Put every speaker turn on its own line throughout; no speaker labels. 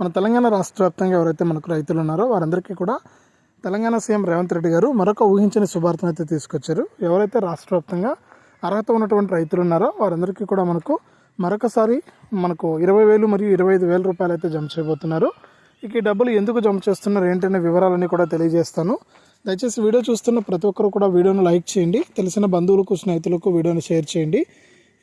మన తెలంగాణ రాష్ట్ర వ్యాప్తంగా ఎవరైతే మనకు రైతులు ఉన్నారో వారందరికీ కూడా తెలంగాణ సీఎం రేవంత్ రెడ్డి గారు మరొక ఊహించని శుభార్తను అయితే తీసుకొచ్చారు. ఎవరైతే రాష్ట్ర వ్యాప్తంగా అర్హత ఉన్నటువంటి రైతులు ఉన్నారో వారందరికీ కూడా మనకు మరొకసారి మనకు ఇరవై వేలు మరియు ఇరవై ఐదు వేల రూపాయలు అయితే జమ చేయబోతున్నారు. ఇక ఈ డబ్బులు ఎందుకు జమ చేస్తున్నారు ఏంటనే వివరాలన్నీ కూడా తెలియజేస్తాను. దయచేసి వీడియో చూస్తున్న ప్రతి ఒక్కరు కూడా వీడియోను లైక్ చేయండి. తెలిసిన బంధువులకు స్నేహితులకు వీడియోని షేర్ చేయండి.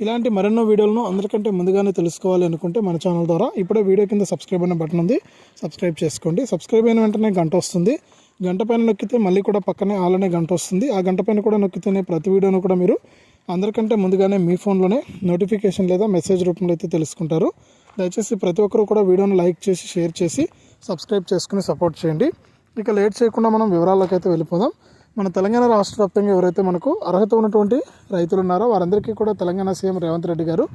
ఇలాంటి మరెన్నో వీడియోలను అందరికంటే ముందుగానే తెలుసుకోవాలి అనుకుంటే మన ఛానల్ ద్వారా ఇప్పుడే వీడియో కింద సబ్స్క్రైబ్ అనే బటన్ ఉంది. సబ్స్క్రైబ్ చేసుకోండి. సబ్స్క్రైబ్ అయిన వెంటనే గంట వస్తుంది. గంట పైన నొక్కితే మళ్ళీ కూడా పక్కనే ఆల్ గంట వస్తుంది. ఆ గంట పైన కూడా నొక్కితేనే ప్రతి వీడియోను కూడా మీరు అందరికంటే ముందుగానే మీ ఫోన్లోనే నోటిఫికేషన్ లేదా మెసేజ్ రూపంలో అయితే తెలుసుకుంటారు. దయచేసి ప్రతి ఒక్కరు కూడా వీడియోను లైక్ చేసి షేర్ చేసి సబ్స్క్రైబ్ చేసుకుని సపోర్ట్ చేయండి. ఇక లేట్ చేయకుండా మనం వివరాల్లోకి అయితే వెళ్ళిపోదాం. మన తెలంగాణ రాష్ట్ర వ్యాప్తంగా ఎవరైతే మనకు అర్హత ఉన్నటువంటి రైతులు ఉన్నారో వారందరికీ కూడా తెలంగాణ సీఎం రేవంత్ రెడ్డి గారు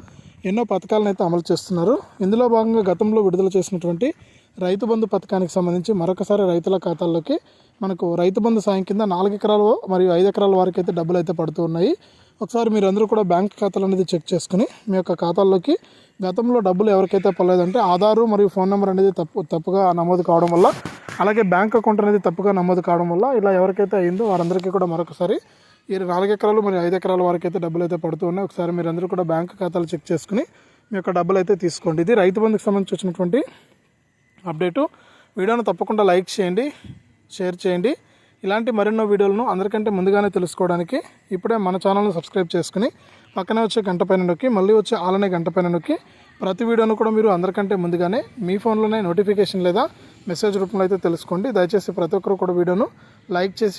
ఎన్నో పథకాలను అయితే అమలు చేస్తున్నారు. ఇందులో భాగంగా గతంలో విడుదల చేసినటువంటి రైతు బంధు పథకానికి సంబంధించి మరొకసారి రైతుల ఖాతాల్లోకి మనకు రైతు బంధు సాయం కింద నాలుగు ఎకరాలు మరియు ఐదు ఎకరాల వారికి అయితే డబ్బులు అయితే పడుతూ ఉన్నాయి. ఒకసారి మీరు అందరూ కూడా బ్యాంక్ ఖాతాలు అనేది చెక్ చేసుకుని మీ యొక్క ఖాతాల్లోకి గతంలో డబ్బులు ఎవరికైతే పడలేదంటే ఆధారు మరియు ఫోన్ నెంబర్ అనేది తప్పు తప్పుగా నమోదు కావడం వల్ల అలాగే బ్యాంక్ అకౌంట్ అనేది తప్పుగా నమోదు కావడం వల్ల ఇలా ఎవరికైతే అయిందో వారందరికీ కూడా మరొకసారి ఈ నాలుగు ఎకరాలు మరియు ఐదు ఎకరాల వారికి అయితే డబ్బులు అయితే పడుతూ ఉన్నాయి. ఒకసారి మీరు అందరూ కూడా బ్యాంక్ ఖాతాలు చెక్ చేసుకుని మీ యొక్క డబ్బులు అయితే తీసుకోండి. ఇది రైతు బంధుకు సంబంధించి వచ్చినటువంటి అప్డేటు. వీడియోను తప్పకుండా లైక్ చేయండి షేర్ చేయండి. ఇలాంటి మరెన్నో వీడియోలను అందరికంటే ముందుగానే తెలుసుకోవడానికి ఇప్పుడే మన ఛానల్ని సబ్స్క్రైబ్ చేసుకుని పక్కనే వచ్చే గంట పైన నొక్కి మళ్ళీ వచ్చే ఆలనే గంట పైన నొక్కి ప్రతి వీడియోను కూడా మీరు అందరికంటే ముందుగానే మీ ఫోన్లోనే నోటిఫికేషన్ లేదా మెసేజ్ రూపంలో అయితే తెలుసుకోండి. దయచేసి ప్రతి ఒక్కరు కూడా వీడియోను లైక్ చేసి